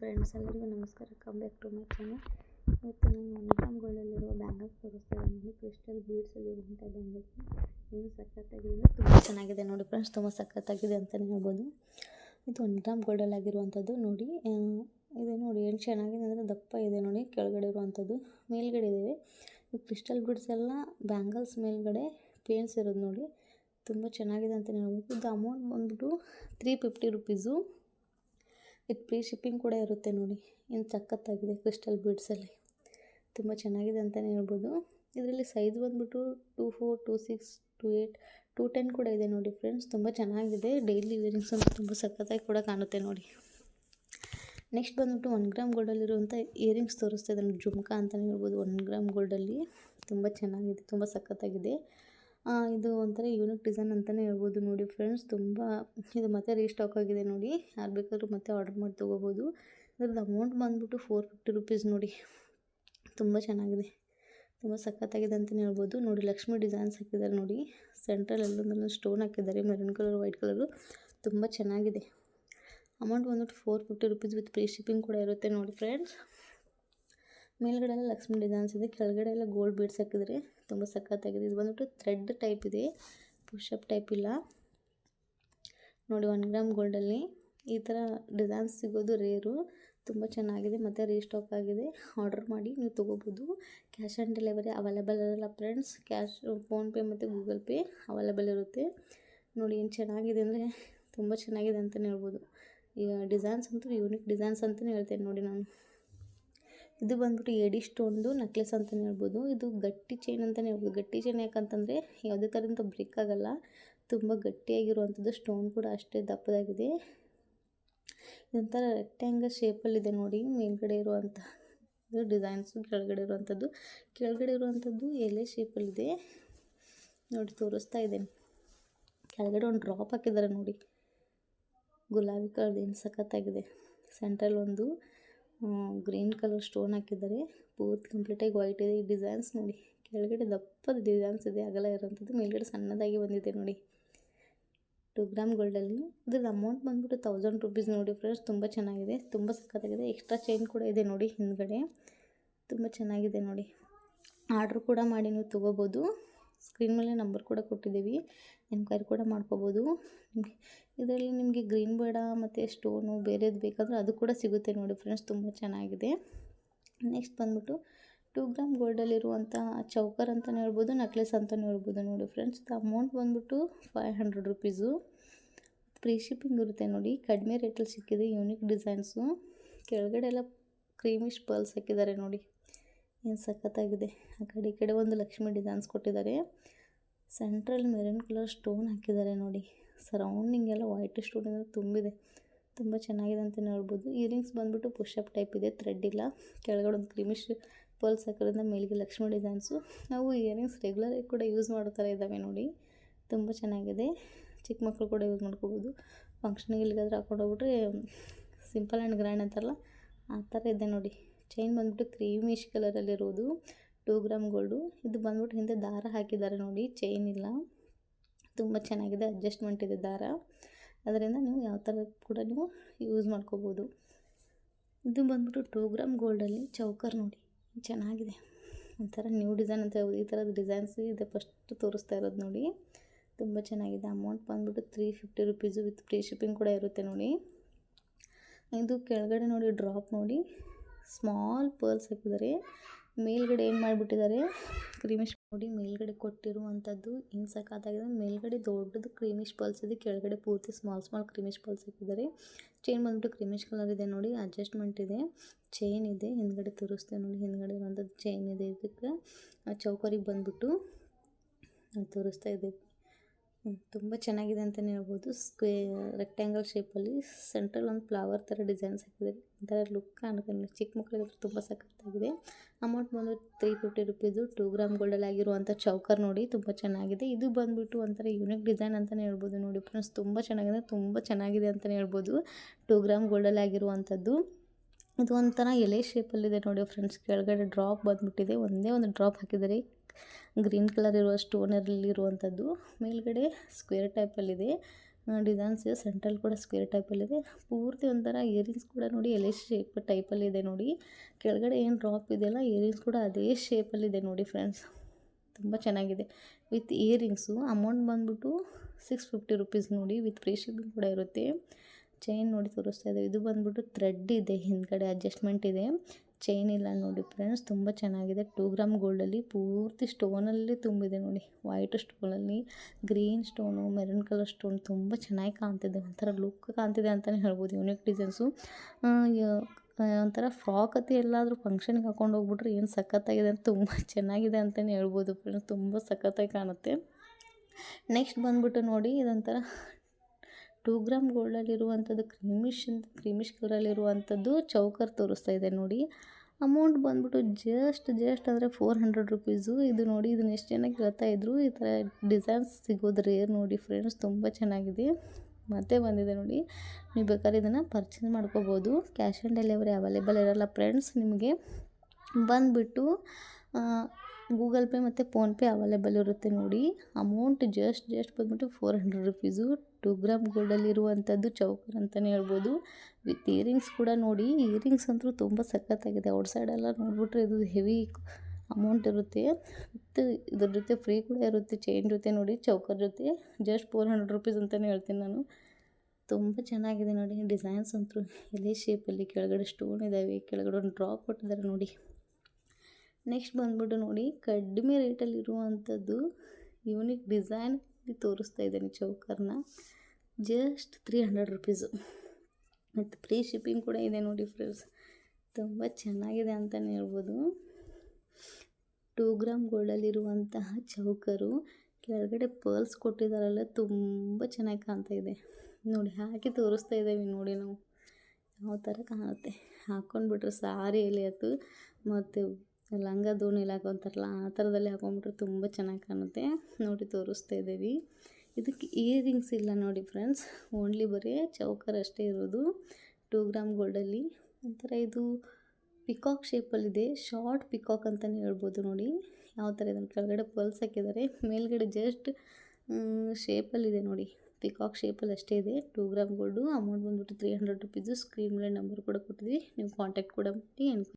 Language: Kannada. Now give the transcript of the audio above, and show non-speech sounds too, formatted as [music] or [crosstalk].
ಫ್ರೆಂಡ್ಸ್ ಎಲ್ಲರಿಗೂ ನಮಸ್ಕಾರ. Come back to my channel ಇವತ್ತು ನಾನು ಒನ್ ಗೋಲ್ಡಲ್ಲಿರುವ ಬ್ಯಾಂಗಲ್ಸ್ ತೋರಿಸ್ತಾ ಇದ್ದೀನಿ. ಕ್ರಿಸ್ಟಲ್ ಬೀಡ್ಸಲ್ಲಿರುವಂಥ ಬ್ಯಾಂಗಲ್ಸ್ ಏನು ಸಖತ್ತಾಗಿದೆ ಅಂದರೆ ತುಂಬ ಚೆನ್ನಾಗಿದೆ ನೋಡಿ ಫ್ರೆಂಡ್ಸ್ ತುಂಬ ಸಖತ್ತಾಗಿದೆ ಅಂತಲೇ ಹೇಳ್ಬೋದು. ಇದು ಒನ್ ಗೋಲ್ಡಲ್ಲಿ ಆಗಿರುವಂಥದ್ದು ನೋಡಿ ಇದು ನೋಡಿ. ಏನು ಚೆನ್ನಾಗಿದೆ ಅಂದರೆ ದಪ್ಪ ಇದೆ ನೋಡಿ. ಕೆಳಗಡೆ ಇರುವಂಥದ್ದು ಮೇಲ್ಗಡೆ ಇದೆ ಈ ಕ್ರಿಸ್ಟಲ್ ಬೀಡ್ಸ್ ಎಲ್ಲ ಬ್ಯಾಂಗಲ್ಸ್ ಮೇಲ್ಗಡೆ ಪೇನ್ಸ್ ಇರೋದು ನೋಡಿ. ತುಂಬ ಚೆನ್ನಾಗಿದೆ ಅಂತಲೇ ಹೇಳ್ಬೋದು. ಇದು ಅಮೌಂಟ್ ಬಂದ್ಬಿಟ್ಟು three fifty rupees with free shipping ಕೂಡ ಇರುತ್ತೆ ನೋಡಿ. ಇನ್ನು ಸಖತ್ತಾಗಿದೆ ಕ್ರಿಸ್ಟಲ್ ಬೀಡ್ಸಲ್ಲಿ. ತುಂಬ ಚೆನ್ನಾಗಿದೆ ಅಂತಲೇ ಹೇಳ್ಬೋದು. ಇದರಲ್ಲಿ ಸೈಜ್ ಬಂದ್ಬಿಟ್ಟು two four two six two eight two ten ಕೂಡ ಇದೆ ನೋಡಿ ಫ್ರೆಂಡ್ಸ್ ತುಂಬ ಚೆನ್ನಾಗಿದೆ. ಡೈಲಿ ವೇರಿಂಗ್ಸ್ ಅಂತ ತುಂಬ ಸಖತ್ತಾಗಿ ಕೂಡ ಕಾಣುತ್ತೆ ನೋಡಿ. ನೆಕ್ಸ್ಟ್ ಬಂದುಬಿಟ್ಟು ಒನ್ ಗ್ರಾಮ್ ಗೋಲ್ಡಲ್ಲಿರುವಂಥ ಇಯರಿಂಗ್ಸ್ ತೋರಿಸ್ತಾ ಇದ್ದಾನೆ ಜುಮ್ಕಾ ಅಂತಲೇ ಹೇಳ್ಬೋದು. ಒನ್ ಗ್ರಾಮ್ ಗೋಲ್ಡಲ್ಲಿ ತುಂಬ ಚೆನ್ನಾಗಿದೆ. ತುಂಬ ಸಖತ್ತಾಗಿದೆ. ಇದು ಒಂಥರ ಯೂನಿಕ್ ಡಿಸೈನ್ ಅಂತಲೇ ಹೇಳ್ಬೋದು ನೋಡಿ ಫ್ರೆಂಡ್ಸ್ ತುಂಬ ಇದು ಮತ್ತೆ ರೀಸ್ಟಾಕ್ ಆಗಿದೆ ನೋಡಿ. ಯಾರು ಬೇಕಾದರೂ ಮತ್ತೆ ಆರ್ಡರ್ ಮಾಡಿ ತೊಗೋಬೋದು. ಇದ್ರದ್ದು ಅಮೌಂಟ್ ಬಂದ್ಬಿಟ್ಟು ಫೋರ್ ಫಿಫ್ಟಿ ರುಪೀಸ್ ನೋಡಿ. ತುಂಬ ಚೆನ್ನಾಗಿದೆ. ತುಂಬ ಸಖತ್ತಾಗಿದೆ ಅಂತಲೇ ಹೇಳ್ಬೋದು. ನೋಡಿ ಲಕ್ಷ್ಮಿ ಡಿಸೈನ್ಸ್ ಹಾಕಿದ್ದಾರೆ ನೋಡಿ. ಸೆಂಟ್ರಲ್ ಎಲ್ಲೊಂದೊಂದು ಸ್ಟೋನ್ ಹಾಕಿದ್ದಾರೆ. ಮೆರೂನ್ ಕಲರ್ ವೈಟ್ ಕಲರು ತುಂಬ ಚೆನ್ನಾಗಿದೆ. ಅಮೌಂಟ್ ಬಂದ್ಬಿಟ್ಟು four fifty rupees with free shipping ಕೂಡ ಇರುತ್ತೆ ನೋಡಿ ಫ್ರೆಂಡ್ಸ್ ಮೇಲ್ಗಡೆ ಎಲ್ಲ ಲಕ್ಷ್ಮಿ ಡಿಸೈನ್ಸ್ ಇದೆ. ಕೆಳಗಡೆ ಎಲ್ಲ ಗೋಲ್ಡ್ ಬೀಡ್ಸ್ ಹಾಕಿದ್ರೆ ತುಂಬ ಸಖತ್ತಾಗಿದೆ. ಇದು ಬಂದ್ಬಿಟ್ಟು ಥ್ರೆಡ್ ಟೈಪ್ ಇದೆ. ಪುಷಪ್ ಟೈಪ್ ಇಲ್ಲ. ನೋಡಿ, ಒನ್ ಗ್ರಾಮ್ ಗೋಲ್ಡಲ್ಲಿ ಈ ಥರ ಡಿಸೈನ್ಸ್ ಸಿಗೋದು ರೇರು. ತುಂಬ ಚೆನ್ನಾಗಿದೆ. ಮತ್ತು ರೀಸ್ಟಾಕ್ ಆಗಿದೆ. ಆರ್ಡರ್ ಮಾಡಿ ನೀವು ತೊಗೋಬೋದು. ಕ್ಯಾಶ್ ಆನ್ ಡೆಲಿವರಿ ಅವೈಲೇಬಲ್ ಇರೋಲ್ಲ ಫ್ರೆಂಡ್ಸ್. ಕ್ಯಾಶ್ ಫೋನ್ಪೇ ಮತ್ತು ಗೂಗಲ್ ಪೇ ಅವೈಲೇಬಲ್ ಇರುತ್ತೆ. ನೋಡಿ, ಏನು ಚೆನ್ನಾಗಿದೆ ಅಂದರೆ ತುಂಬ ಚೆನ್ನಾಗಿದೆ ಅಂತಲೇ ಹೇಳ್ಬೋದು. ಡಿಸೈನ್ಸ್ ಅಂತೂ ಯೂನಿಕ್ ಡಿಸೈನ್ಸ್ ಅಂತಲೇ ಹೇಳ್ತೇನೆ ನೋಡಿ ನಾನು. ಇದು ಬಂದ್ಬಿಟ್ಟು ಎಡಿ ಸ್ಟೋನ್ದು ನೆಕ್ಲೆಸ್ ಅಂತಲೇ ಹೇಳ್ಬೋದು. ಇದು ಗಟ್ಟಿ ಚೈನ್ ಅಂತಲೇ ಹೇಳ್ಬೋದು. ಗಟ್ಟಿ ಚೈನ್ ಯಾಕಂತಂದರೆ ಯಾವುದೇ ಥರದಿಂದ ಬ್ರೇಕ್ ಆಗಲ್ಲ. ತುಂಬ ಗಟ್ಟಿಯಾಗಿರುವಂಥದ್ದು ಸ್ಟೋನ್ ಕೂಡ ಅಷ್ಟೇ ದಪ್ಪದಾಗಿದೆ. ಇದೊಂಥರ ರೆಕ್ಟ್ಯಾಂಗಲ್ ಶೇಪಲ್ಲಿದೆ ನೋಡಿ. ಮೇಲ್ಗಡೆ ಇರುವಂಥ ಡಿಸೈನ್ಸು, ಕೆಳಗಡೆ ಇರುವಂಥದ್ದು. ಕೆಳಗಡೆ ಇರುವಂಥದ್ದು ಎಲೆ ಶೇಪಲ್ಲಿದೆ. ನೋಡಿ, ತೋರಿಸ್ತಾ ಇದ್ದೇನೆ. ಕೆಳಗಡೆ ಒಂದು ಡ್ರಾಪ್ ಹಾಕಿದ್ದಾರೆ ನೋಡಿ. ಗುಲಾಬಿ ಕಲರ್ ಏನು ಸಖತ್ತಾಗಿದೆ. ಸೆಂಟ್ರಲ್ ಒಂದು ಗ್ರೀನ್ ಕಲರ್ ಸ್ಟೋನ್ ಹಾಕಿದ್ದಾರೆ. ಪೂರ್ತಿ ಕಂಪ್ಲೀಟಾಗಿ ವೈಟ್ ಇದೆ. ಡಿಸೈನ್ಸ್ ನೋಡಿ, ಕೆಳಗಡೆ ದಪ್ಪದ ಡಿಸೈನ್ಸ್ ಇದೆ. ಅಗಲ ಇರೋಂಥದ್ದು ಮೇಲ್ಗಡೆ ಸಣ್ಣದಾಗಿ ಬಂದಿದೆ ನೋಡಿ. ಟು ಗ್ರಾಮ್ ಗೋಲ್ಡಲ್ಲಿ ಇದ್ರದ್ದು ಅಮೌಂಟ್ ಬಂದ್ಬಿಟ್ಟು ತೌಸಂಡ್ ರುಪೀಸ್ ನೋಡಿ ಫ್ರೆಂಡ್ಸ್ ತುಂಬ ಚೆನ್ನಾಗಿದೆ. ತುಂಬ ಸಕ್ಕತ್ತಾಗಿದೆ ಎಕ್ಸ್ಟ್ರಾ ಚೈನ್ ಕೂಡ ಇದೆ ನೋಡಿ ಹಿಂದ್ಗಡೆ. ತುಂಬ ಚೆನ್ನಾಗಿದೆ ನೋಡಿ. ಆರ್ಡ್ರ್ ಕೂಡ ಮಾಡಿ ನೀವು ತೊಗೋಬೋದು. ಸ್ಕ್ರೀನ್ ಮೇಲೆ ನಂಬರ್ ಕೂಡ ಕೊಟ್ಟಿದ್ದೀವಿ. ಎನ್ಕ್ವೈರಿ ಕೂಡ ಮಾಡ್ಕೋಬೋದು. ಇದರಲ್ಲಿ ನಿಮಗೆ ಗ್ರೀನ್ ಬೇಡ, ಮತ್ತು ಸ್ಟೋನು ಬೇರೆದು ಬೇಕಾದರೆ ಅದು ಕೂಡ ಸಿಗುತ್ತೆ ನೋಡಿ ಫ್ರೆಂಡ್ಸ್ ತುಂಬ ಚೆನ್ನಾಗಿದೆ. ನೆಕ್ಸ್ಟ್ ಬಂದ್ಬಿಟ್ಟು ಟೂ ಗ್ರಾಮ್ ಗೋಲ್ಡಲ್ಲಿರುವಂಥ ಚೌಕರ್ ಅಂತಲೇ ಹೇಳ್ಬೋದು ನೆಕ್ಲೆಸ್ ಅಂತಲೇ ಹೇಳ್ಬೋದು ನೋಡಿ ಫ್ರೆಂಡ್ಸ್ ಅಮೌಂಟ್ ಬಂದ್ಬಿಟ್ಟು five hundred rupees free shipping ಇರುತ್ತೆ ನೋಡಿ, ಕಡಿಮೆ ರೇಟಲ್ಲಿ ಸಿಕ್ಕಿದೆ ಯೂನಿಕ್ ಡಿಸೈನ್ಸು ಕೆಳಗಡೆ ಎಲ್ಲ ಕ್ರೀಮಿಶ್ ಪರ್ಲ್ಸ್ ಹಾಕಿದ್ದಾರೆ ನೋಡಿ. ಏನು ಸಖತ್ತಾಗಿದೆ. ಆ ಕಡೆ ಈ ಕಡೆ ಒಂದು ಲಕ್ಷ್ಮಿ ಡಿಸೈನ್ಸ್ ಕೊಟ್ಟಿದ್ದಾರೆ. ಸೆಂಟ್ರಲ್ ಮೆರೂನ್ ಕಲರ್ ಸ್ಟೋನ್ ಹಾಕಿದ್ದಾರೆ ನೋಡಿ. ಸರೌಂಡಿಂಗ್ ಎಲ್ಲ ವೈಟ್ ಸ್ಟೋನ್ ತುಂಬಿದೆ. ತುಂಬ ಚೆನ್ನಾಗಿದೆ ಅಂತಲೇ ಹೇಳ್ಬೋದು ಇಯರಿಂಗ್ಸ್ ಬಂದ್ಬಿಟ್ಟು ಪುಷಪ್ ಟೈಪ್ ಇದೆ ಥ್ರೆಡ್ ಇಲ್ಲ. ಕೆಳಗಡೆ ಒಂದು ಕ್ರಿಮಿಶ್ ಪರ್ಲ್ಸ್ ಹಾಕೋದ್ರಿಂದ ಮೇಲ್ಗೆ ಲಕ್ಷ್ಮಿ ಡಿಸೈನ್ಸು ನಾವು ಇಯರಿಂಗ್ಸ್ ರೆಗ್ಯುಲರಾಗಿ ಕೂಡ ಯೂಸ್ ಮಾಡೋ ಥರ ಇದ್ದಾವೆ ನೋಡಿ. ತುಂಬ ಚೆನ್ನಾಗಿದೆ. ಚಿಕ್ಕ ಮಕ್ಕಳು ಕೂಡ ಯೂಸ್ ಮಾಡ್ಕೋಬೋದು. ಫಂಕ್ಷನ್ಗೆ ಎಲ್ಲಿಗಾದ್ರೂ ಹಾಕೊಂಡು ಹೋಗ್ಬಿಟ್ರೆ ಸಿಂಪಲ್ ಆ್ಯಂಡ್ ಗ್ರ್ಯಾಂಡ್ ಅಂತಾರಲ್ಲ, ಆ ಥರ ಇದೆ ನೋಡಿ. ಚೈನ್ ಬಂದ್ಬಿಟ್ಟು ಕ್ರೀಮಿಶ್ ಕಲರಲ್ಲಿರೋದು ಟೂ ಗ್ರಾಮ್ ಗೋಲ್ಡು ಇದು ಬಂದ್ಬಿಟ್ಟು ಹಿಂದೆ ದಾರ ಹಾಕಿದ್ದಾರೆ ನೋಡಿ ಚೈನ್ ಇಲ್ಲ. ತುಂಬ ಚೆನ್ನಾಗಿದೆ ಅಡ್ಜಸ್ಟ್ಮೆಂಟ್ ಇದೆ ದಾರ. ಅದರಿಂದ ನೀವು ಯಾವ ಥರ ಕೂಡ ನೀವು ಯೂಸ್ ಮಾಡ್ಕೋಬೋದು. ಇದು ಬಂದ್ಬಿಟ್ಟು ಟೂ ಗ್ರಾಮ್ ಗೋಲ್ಡಲ್ಲಿ ಚೌಕರ್ ನೋಡಿ, ಚೆನ್ನಾಗಿದೆ. ಒಂಥರ ನ್ಯೂ ಡಿಸೈನ್ ಅಂತ ಹೇಳ್ಬೋದು. ಈ ಥರದ ಡಿಸೈನ್ಸ್ ಇದೆ ಫಸ್ಟ್ ತೋರಿಸ್ತಾ ಇರೋದು ನೋಡಿ. ತುಂಬ ಚೆನ್ನಾಗಿದೆ. ಅಮೌಂಟ್ ಬಂದ್ಬಿಟ್ಟು three fifty rupees with free shipping ಕೂಡ ಇರುತ್ತೆ ನೋಡಿ. ಇದು ಕೆಳಗಡೆ ನೋಡಿ ಡ್ರಾಪ್ ನೋಡಿ. ಸ್ಮಾಲ್ ಪರ್ಲ್ಸ್ ಹಾಕಿದ್ದಾರೆ. ಮೇಲ್ಗಡೆ ಏನು ಮಾಡಿಬಿಟ್ಟಿದ್ದಾರೆ? ಕ್ರೀಮಿಶ್ ನೋಡಿ, ಮೇಲ್ಗಡೆ ಕೊಟ್ಟಿರುವಂಥದ್ದು ಏನು ಸಖತ್ತಾಗಿದೆ ಮೇಲ್ಗಡೆ ದೊಡ್ಡದು ಕ್ರೀಮಿಶ್ ಪರ್ಲ್ಸ್ ಇದೆ. ಕೆಳಗಡೆ ಪೂರ್ತಿ ಸ್ಮಾಲ್ ಸ್ಮಾಲ್ ಕ್ರೀಮಿಶ್ ಪರ್ಲ್ಸ್ ಹಾಕಿದ್ದಾರೆ. ಚೈನ್ ಬಂದ್ಬಿಟ್ಟು ಕ್ರೀಮಿಶ್ ಕಲರ್ ಇದೆ ನೋಡಿ, ಅಡ್ಜಸ್ಟ್ಮೆಂಟ್ ಇದೆ. ಚೈನ್ ಇದೆ, ಹಿಂದ್ಗಡೆ ತೋರಿಸ್ತೇವೆ ನೋಡಿ, ಹಿಂದ್ಗಡೆ ಇರುವಂಥದ್ದು ಚೈನ್ ಇದೆ ಇದಕ್ಕೆ. ಚೌಕರಿಗೆ ಬಂದ್ಬಿಟ್ಟು ತೋರಿಸ್ತಾ ಇದ್ದೀವಿ ತುಂಬ ಚೆನ್ನಾಗಿದೆ ಅಂತಲೇ ಹೇಳ್ಬೋದು. ಸ್ಕ್ವೇ ರೆಕ್ಟ್ಯಾಂಗಲ್ ಶೇಪಲ್ಲಿ ಸೆಂಟ್ರಲ್ ಒಂದು ಫ್ಲವರ್ ಥರ ಡಿಸೈನ್ಸ್ ಹಾಕಿದ್ದಾರೆ ಒಂಥರ ಲುಕ್ ಕಾಣ್ಕೊಂಡು ಚಿಕ್ಕ ಮಕ್ಕಳಿಗೆ ತುಂಬ ಸಖತ್ತಾಗಿದೆ. ಅಮೌಂಟ್ ಬಂದು three fifty rupees. Two gram ಗೋಲ್ಡಲ್ಲಿ ಆಗಿರುವಂಥ ಚೌಕರ್ ನೋಡಿ ತುಂಬ ಚೆನ್ನಾಗಿದೆ. ಇದು ಬಂದುಬಿಟ್ಟು ಒಂಥರ ಯೂನಿಕ್ ಡಿಸೈನ್ ಅಂತಲೇ ಹೇಳ್ಬೋದು. ನೋಡಿ ಫ್ರೆಂಡ್ಸ್ ತುಂಬ ಚೆನ್ನಾಗಿದೆ ತುಂಬ ಚೆನ್ನಾಗಿದೆ ಅಂತಲೇ ಹೇಳ್ಬೋದು. ಟೂ ಗ್ರಾಮ್ ಗೋಲ್ಡಲ್ಲಿ ಆಗಿರುವಂಥದ್ದು. ಇದು ಒಂಥರ ಎಲೆ ಶೇಪಲ್ಲಿದೆ ನೋಡಿ ಫ್ರೆಂಡ್ಸ್ ಕೆಳಗಡೆ ಡ್ರಾಪ್ ಬಂದುಬಿಟ್ಟಿದೆ. ಒಂದೇ ಒಂದು ಡ್ರಾಪ್ ಹಾಕಿದ್ದಾರೆ ಗ್ರೀನ್ ಕಲರ್ ಇರುವ ಸ್ಟೋನಲ್ಲಿರುವಂಥದ್ದು ಮೇಲ್ಗಡೆ ಸ್ಕ್ವೇರ್ ಟೈಪಲ್ಲಿದೆ ಡಿಸೈನ್ಸ್ ಇದೆ. ಸೆಂಟ್ರಲ್ ಕೂಡ ಸ್ಕ್ವೇರ್ ಟೈಪಲ್ಲಿದೆ ಪೂರ್ತಿ ಒಂಥರ ಇಯರಿಂಗ್ಸ್ ಕೂಡ ನೋಡಿ ಎಲೆ ಶೇಪ್ ಟೈಪಲ್ಲಿದೆ ನೋಡಿ. ಕೆಳಗಡೆ ಏನು ಡ್ರಾಪ್ ಇದೆಯಲ್ಲ ಇಯರಿಂಗ್ಸ್ ಕೂಡ ಅದೇ ಶೇಪಲ್ಲಿದೆ ನೋಡಿ ಫ್ರೆಂಡ್ಸ್ ತುಂಬ ಚೆನ್ನಾಗಿದೆ. ವಿತ್ ಇಯರಿಂಗ್ಸು ಅಮೌಂಟ್ ಬಂದ್ಬಿಟ್ಟು ಸಿಕ್ಸ್ ಫಿಫ್ಟಿ ರುಪೀಸ್ ನೋಡಿ ವಿತ್ ಫ್ರೀ ಶಿಪ್ಪಿಂಗ್ ಕೂಡ ಇರುತ್ತೆ. ಚೈನ್ ನೋಡಿ ತೋರಿಸ್ತಾ ಇದ್ದೀವಿ. ಇದು ಬಂದ್ಬಿಟ್ಟು ಥ್ರೆಡ್ ಇದೆ, ಹಿಂದ್ಗಡೆ ಅಡ್ಜಸ್ಟ್ಮೆಂಟ್ ಇದೆ. ಚೈನ್ ಇಲ್ಲ ನೋಡಿ ಫ್ರೆಂಡ್ಸ್ ತುಂಬ ಚೆನ್ನಾಗಿದೆ. ಟೂ ಗ್ರಾಮ್ ಗೋಲ್ಡಲ್ಲಿ ಪೂರ್ತಿ ಸ್ಟೋನಲ್ಲಿ ತುಂಬಿದೆ ನೋಡಿ. White ಸ್ಟೋನಲ್ಲಿ green stone maroon colour stone ತುಂಬ ಚೆನ್ನಾಗಿ ಕಾಣ್ತಿದೆ. ಒಂಥರ ಲುಕ್ ಕಾಣ್ತಿದೆ ಅಂತಲೇ ಹೇಳ್ಬೋದು. ಯೂನಿಕ್ ಡಿಸೈನ್ಸು ಒಂಥರ ಫ್ರಾಕ್ ಅತಿ ಎಲ್ಲಾದರೂ ಫಂಕ್ಷನ್ಗೆ ಹಾಕೊಂಡು ಹೋಗ್ಬಿಟ್ರೆ ಏನು ಸಖತ್ತಾಗಿದೆ ಅಂತ ತುಂಬ [laughs] ಚೆನ್ನಾಗಿದೆ ಅಂತಲೇ ಹೇಳ್ಬೋದು ಫ್ರೆಂಡ್ಸ್ ತುಂಬ ಸಖತ್ತಾಗಿ ಕಾಣುತ್ತೆ. ನೆಕ್ಸ್ಟ್ ಬಂದ್ಬಿಟ್ಟು ನೋಡಿ, ಇದೊಂಥರ ಟೂ ಗ್ರಾಮ್ ಗೋಲ್ಡಲ್ಲಿರುವಂಥದ್ದು ಕ್ರೀಮಿಶ್ ಕ್ರೀಮಿಶ್ ಕಲರಲ್ಲಿರುವಂಥದ್ದು ಚೌಕರ್ ತೋರಿಸ್ತಾ ಇದೆ ನೋಡಿ. ಅಮೌಂಟ್ ಬಂದ್ಬಿಟ್ಟು ಜಸ್ಟ್ ಜಸ್ಟ್ ಅಂದರೆ ಫೋರ್ ಹಂಡ್ರೆಡ್ ರುಪೀಸು. ಇದು ನೋಡಿ, ಇದನ್ನ ಎಷ್ಟು ಜನ ಕೇಳ್ತಾ ಇದ್ರು, ಈ ಥರ ಡಿಸೈನ್ಸ್ ಸಿಗೋದು ರೇರ್ ನೋಡಿ ಫ್ರೆಂಡ್ಸ್, ತುಂಬ ಚೆನ್ನಾಗಿದೆ. ಮತ್ತೆ ಬಂದಿದೆ ನೋಡಿ, ನೀವು ಬೇಕಾದ್ರೆ ಇದನ್ನು ಪರ್ಚೇಸ್ ಮಾಡ್ಕೋಬೋದು. ಕ್ಯಾಶ್ ಆನ್ ಡೆಲಿವರಿ ಅವೈಲೇಬಲ್ ಇರೋಲ್ಲ ಫ್ರೆಂಡ್ಸ್ ನಿಮಗೆ. ಬಂದುಬಿಟ್ಟು ಗೂಗಲ್ ಪೇ ಮತ್ತು ಫೋನ್ಪೇ ಅವೈಲೇಬಲ್ ಇರುತ್ತೆ ನೋಡಿ. ಅಮೌಂಟ್ ಜಸ್ಟ್ ಜಸ್ಟ್ ಬಂದ್ಬಿಟ್ಟು four hundred rupees two gram ಗೋಲ್ಡಲ್ಲಿರುವಂಥದ್ದು choker ಅಂತಲೇ ಹೇಳ್ಬೋದು. ವಿತ್ ಇಯರಿಂಗ್ಸ್ ಕೂಡ ನೋಡಿ. ಇಯರಿಂಗ್ಸ್ ಅಂತೂ ತುಂಬ ಸಖತ್ತಾಗಿದೆ. ಔಟ್ ಸೈಡೆಲ್ಲ ನೋಡಿಬಿಟ್ರೆ ಇದು ಹೆವಿ ಅಮೌಂಟ್ ಇರುತ್ತೆ. ಮತ್ತು ಇದ್ರ ಜೊತೆ ಫ್ರೀ ಕೂಡ ಇರುತ್ತೆ. ಚೈನ್ ಜೊತೆ ನೋಡಿ, ಚೌಕರ್ ಜೊತೆ. ಜಸ್ಟ್ ಫೋರ್ ಹಂಡ್ರೆಡ್ ರುಪೀಸ್ ಅಂತಲೇ ಹೇಳ್ತೀನಿ ನಾನು. ತುಂಬ ಚೆನ್ನಾಗಿದೆ ನೋಡಿ. ಡಿಸೈನ್ಸ್ ಅಂತೂ ಎಲೆ ಶೇಪಲ್ಲಿ ಕೆಳಗಡೆ ಸ್ಟೋನ್ ಇದ್ದಾವೆ ಕೆಳಗಡೆ ಒಂದು ಡ್ರಾಪ್ ಕೊಟ್ಟಿದ್ದಾರೆ ನೋಡಿ. ನೆಕ್ಸ್ಟ್ ಬಂದ್ಬಿಟ್ಟು ನೋಡಿ, ಕಡಿಮೆ ರೇಟಲ್ಲಿರುವಂಥದ್ದು ಯೂನಿಕ್ ಡಿಸೈನ್ ತೋರಿಸ್ತಾ ಇದ್ದೀನಿ ಚೌಕರ್ನ. ಜಸ್ಟ್ ತ್ರೀ ಹಂಡ್ರೆಡ್ ರುಪೀಸು ಮತ್ತು ಫ್ರೀ ಶಿಪ್ಪಿಂಗ್ ಕೂಡ ಇದೆ ನೋಡಿ ಫ್ರೆಂಡ್ಸ್ ತುಂಬ ಚೆನ್ನಾಗಿದೆ ಅಂತಲೇ ಹೇಳ್ಬೋದು. ಟೂ ಗ್ರಾಮ್ ಗೋಲ್ಡಲ್ಲಿರುವಂತಹ ಚೌಕರು, ಕೆಳಗಡೆ ಪರ್ಲ್ಸ್ ಕೊಟ್ಟಿದ್ದಾರಲ್ಲ, ತುಂಬ ಚೆನ್ನಾಗಿ ಕಾಣ್ತಾ ಇದೆ. ನೋಡಿ, ಹಾಕಿ ತೋರಿಸ್ತಾ ಇದ್ದೇವೆ ನೋಡಿ ನಾವು. ಯಾವ ಥರ ಕಾಣುತ್ತೆ? ಹಾಕ್ಕೊಂಡ್ಬಿಟ್ರೆ ಸಾರಿಯಲ್ಲಿ ಅದು ಮತ್ತು ಲಂಗ ದೋಣಿಲಿ ಹಾಕೊಂತಾರಲ್ಲ, ಆ ಥರದಲ್ಲಿ ಹಾಕೊಂಬಿಟ್ರೆ ತುಂಬ ಚೆನ್ನಾಗಿ ಕಾಣುತ್ತೆ. ನೋಡಿ, ತೋರಿಸ್ತಾ ಇದ್ದೀವಿ. ಇದಕ್ಕೆ ಇಯರಿಂಗ್ಸ್ ಇಲ್ಲ ನೋಡಿ ಫ್ರೆಂಡ್ಸ್, ಓನ್ಲಿ ಬರೀ ಚೌಕರ್ ಅಷ್ಟೇ ಇರೋದು. ಟೂ ಗ್ರಾಮ್ ಗೋಲ್ಡಲ್ಲಿ. ಒಂಥರ ಇದು ಪಿಕಾಕ್ ಶೇಪಲ್ಲಿದೆ, ಶಾರ್ಟ್ ಪಿಕಾಕ್ ಅಂತಲೇ ಹೇಳ್ಬೋದು ನೋಡಿ. ಯಾವ ಥರ ಇದೆ ಕೆಳಗಡೆ ಪಲ್ಸ್ ಹಾಕಿದ್ದಾರೆ. ಮೇಲ್ಗಡೆ ಜಸ್ಟ್ ಶೇಪಲ್ಲಿದೆ ನೋಡಿ. ಪಿಕಾಕ್ ಶೇಪಲ್ಲಿ ಅಷ್ಟೇ ಇದೆ. ಟೂ ಗ್ರಾಮ್ ಗೋಲ್ಡು, ಅಮೌಂಟ್ ಬಂದ್ಬಿಟ್ಟು ತ್ರೀ ಹಂಡ್ರೆಡ್ ರುಪೀಸು ಸ್ಕ್ರೀನ್ ಮೇಲೆ ನಂಬರ್ ಕೂಡ ಕೊಟ್ಟಿದ್ವಿ ನೀವು ಕಾಂಟ್ಯಾಕ್ಟ್ ಕೂಡ ಮಾಡಿ